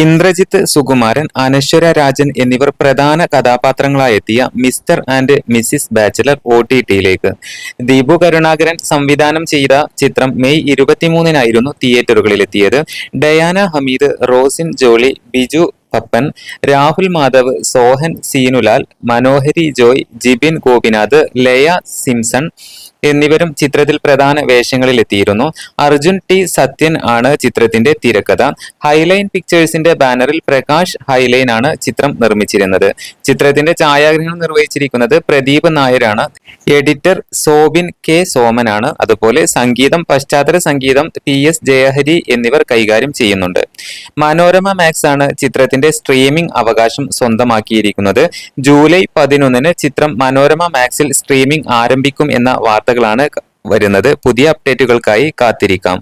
ഇന്ദ്രജിത്ത് സുകുമാരൻ അനശ്വര രാജൻ എന്നിവർ പ്രധാന കഥാപാത്രങ്ങളായെത്തിയ Mr and Mrs bachelor O T ടിയിലേക്ക്. Deepu Karunakaran സംവിധാനം ചെയ്ത ചിത്രം മെയ് ഇരുപത്തിമൂന്നിനായിരുന്നു തിയേറ്ററുകളിലെത്തിയത്. ഡയാന ഹമീദ് റോസിൻ ജോളി ബിജു പപ്പൻ രാഹുൽ മാധവ് സോഹൻ സീനുലാൽ മനോഹരി ജോയ് ജിബിൻ ഗോപിനാഥ് ലയ സിംസൺ എന്നിവരും ചിത്രത്തിൽ പ്രധാന വേഷങ്ങളിൽ എത്തിയിരുന്നു അർജുൻ ടി. സത്യൻ ആണ് ചിത്രത്തിന്റെ തിരക്കഥ. ഹൈലൈൻ പിക്ചേഴ്സിന്റെ ബാനറിൽ പ്രകാശ് ഹൈലൈൻ ആണ് ചിത്രം നിർമ്മിച്ചിരുന്നത്. ചിത്രത്തിന്റെ ഛായാഗ്രഹണം നിർവഹിച്ചിരിക്കുന്നത് പ്രദീപ് നായരാണ്. Editor Soubin K. സോമനാണ് അതുപോലെ സംഗീതം പശ്ചാത്തല സംഗീതം പി എസ്. ജയഹരി എന്നിവർ കൈകാര്യം ചെയ്യുന്നുണ്ട്. മനോരമ മാക്സ് ആണ് ചിത്രത്തിന്റെ സ്ട്രീമിംഗ് അവകാശം സ്വന്തമാക്കിയിരിക്കുന്നത്. ജൂലൈ പതിനൊന്നിന് ചിത്രം മനോരമ മാക്സിൽ സ്ട്രീമിംഗ് ആരംഭിക്കും എന്ന വാർത്തകളാണ് വരുന്നത്. പുതിയ അപ്ഡേറ്റുകൾക്കായി കാത്തിരിക്കാം.